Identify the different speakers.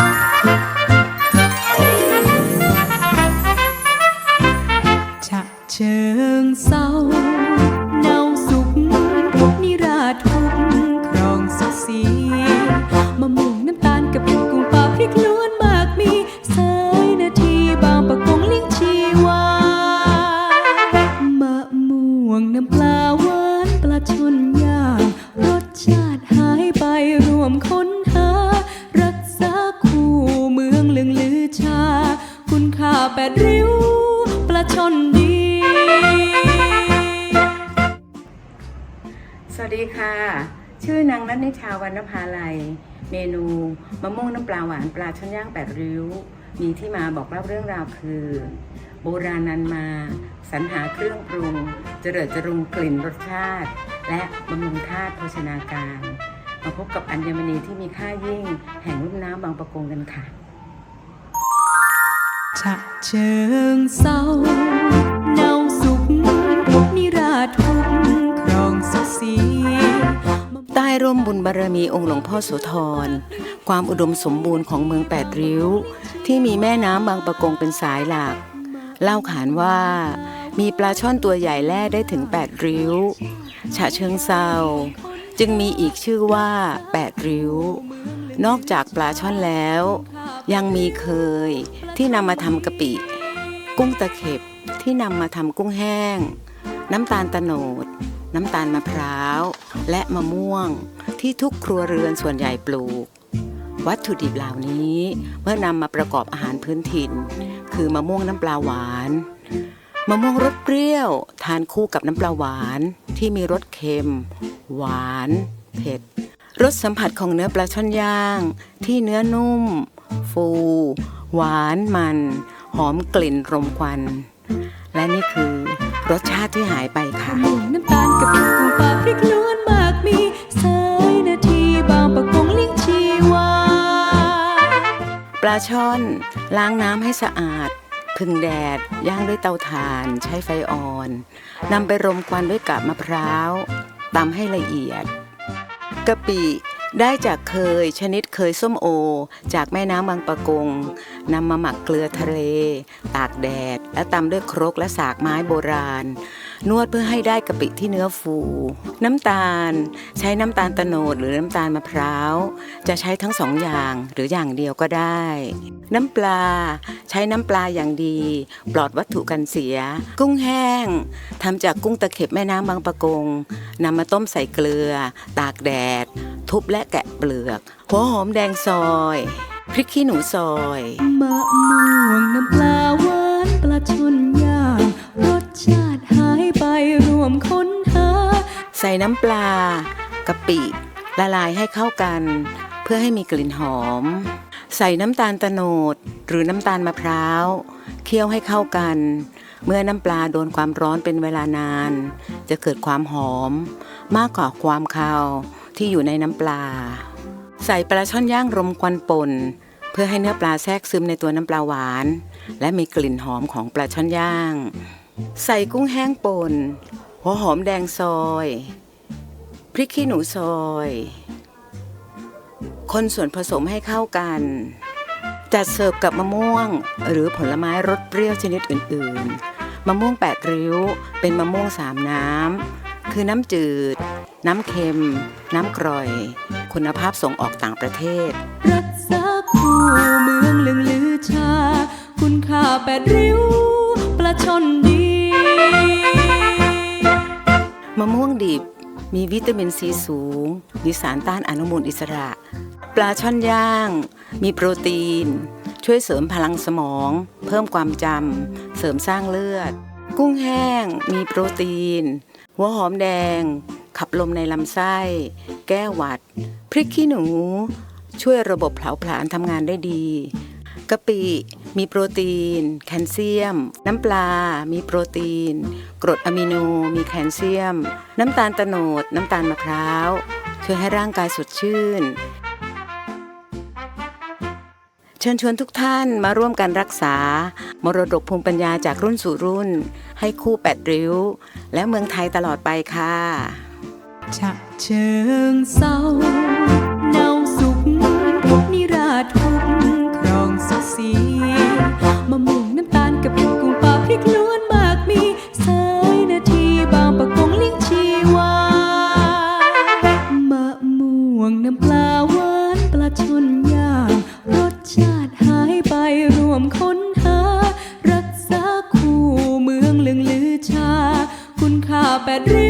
Speaker 1: ฉ แปดริ้วปลาชนดี
Speaker 2: สวัสดีค่ะ ชื่อนางนัทนิชาวรรณภาลัย เมนูมะม่วงน้ำปลาหวานปลาช่อนย่างแปดริ้ว มีที่มาบอกเล่าเรื่องราวคือ โบราณนันมาสรรหาเครื่องปรุง เจริญจรุงกลิ่นรสชาติ และบำรุงธาตุโภชนาการ มาพบกับอัญมณีที่มีค่ายิ่ง แห่งลุ่มน้ำบางประกงกันค่ะ
Speaker 1: ฉะเชิงเศร้าเนาสุขนิราชทุกขครองสุสี
Speaker 2: ใต้ร่มบุญบารมีองค์หลวงพ่อโสธร ความอุดมสมบูรณ์ของเมืองแปดริ้ว ที่มีแม่น้ำบางประกงเป็นสายหลัก เล่าขานว่ามีปลาช่อนตัวใหญ่แล่ได้ถึง8ริ้ว ฉะเชิงเซาจึงมีอีกชื่อว่า8ริ้ว
Speaker 1: นอกจากป
Speaker 2: ลาช่อนแล้ว
Speaker 1: ย
Speaker 2: ังมีเคยที่นำมาทำกะปิ กุ้งตะเข็บที่นำมาทำกุ้งแห้ง น้ำตาลตะโนด น้ำตาลมะพร้าว และมะม่วงที่ทุกครัวเรือนส่วนใหญ่ปลูก วัตถุดิบเหล่านี้เมื่อนำมาประกอบอาหารพื้นถิ่น คือมะม่วงน้ำปลาหวานมะม่วงรสเปรี้ยว ทานคู่กับน้ำปลาหวานที่มีรสเค็ม หวาน เผ็ดรสสัมผัสของเนื้อปลาช่อนย่าง ที่เนื้อนุ่ม ฟู หวานมัน หอมกลิ่นรมควัน และนี่คือรสชาติที่หายไปค่ะม
Speaker 1: ่วงน้ำตาลกับพริกกุ้งปลาพริกล้วนมากมีสายนาทีบางประกงเลี้ยงชีวา
Speaker 2: ปลาช่อน ล้างน้ำให้สะอาดพึ่งแดด ย่างด้วยเตาถ่าน ใช้ไฟอ่อนนำไปรมควันด้วยกาบมะพร้าวตำให้ละเอียดกะปิ ได้จากเคยชนิดเคยส้มโอ จากแม่น้ำบางปะกงนำมาหมักเกลือทะเล ตากแดด และตำด้วยครกและสากไม้โบราณ นวดเพื่อให้ได้กะปิที่เนื้อฟู น้ำตาล ใช้น้ำตาลตะโนดหรือน้ำตาลมะพร้าว จะใช้ทั้งสองอย่างหรืออย่างเดียวก็ได้ น้ำปลา ใช้น้ำปลาอย่างดี ปลอดวัตถุกันเสีย กุ้งแห้งทำจากกุ้งตะเข็บแม่น้ำบางปะกงนำมาต้มใส่เกลือ ตากแดด ทุบและแกะเปลือก หัวหอมแดงซอย พริกขี้หนูซอย
Speaker 1: มะม่วงน้ำปลาหวานปลาชนย่างรสชาติหายไปรวมค้นหา
Speaker 2: ใส่น้ำปลากะปิ ละลายให้เข้ากัน เพื่อให้มีกลิ่นหอม ใส่น้ำตาลตะโนดหรือน้ำตาลมะพร้าวเคี่ยวให้เข้ากัน เมื่อน้ำปลาโดนความร้อนเป็นเวลานาน จะเกิดความหอมมากกว่าความคาว ที่อยู่ในน้ำปลา ใส่ปลาช่อนย่างรมควันป่น เพื่อให้เนื้อปลาแทรกซึมในตัวน้ำปลาหวาน และมีกลิ่นหอมของปลาช่อนย่าง ใส่กุ้งแห้งป่น หัวหอมแดงซอย พริกขี้หนูซอย คนส่วนผสมให้เข้ากัน จัดเสิร์ฟกับมะม่วง หรือผลไม้รสเปรี้ยวชนิดอื่น ๆ มะม่วงแปดริ้ว เป็นมะม่วงสามน้ำคือน้ำจืด น้ำเค็ม น้ำกร่อย คุณภาพส่งออกต่างประเทศ
Speaker 1: รักษาคู่เมืองเลืองลือชา คุณค่าแปดริ้วปลาชนดี
Speaker 2: มะม่วงดิบมีวิตามินซีสูง มีสารต้านอนุมูลอิสระ ปลาช่อนย่าง มีโปรตีน ช่วยเสริมพลังสมอง เพิ่มความจำ เสริมสร้างเลือด กุ้งแห้ง มีโปรตีน หัวหอมแดง ขับลมในลำไส้ แก้หวัด พริกขี้หนู ช่วยระบบเผาผลาญทำงานได้ดีกะปิมีโปรตีน แคลเซียม น้ำปลา มีโปรตีน กรดอะมิโน มีแคลเซียม น้ำตาลตะโนด น้ำตาลมะพร้าว ช่วยให้ร่างกายสดชื่น เชิญชวนทุกท่านมาร่วมกันรักษา มรดกภูมิปัญญาจากรุ่นสู่รุ่น ให้คู่แปดริ้ว และเมืองไทยตลอดไปค่ะ
Speaker 1: ฉะเชิงเศร้าเนาสุขนิราชุกครองสุสีมะม่วงน้ำตาลกับพริกกุ้งปลาพริกล้วนมากมีสายนาทีบางประกงลิ้งชีวามะม่วงน้ำปลาหวานปลาชนยางรสชาติหายไปรวมค้นหา รักษาคู่เมืองเลืองลือชา คุณค่าแปดริ้ว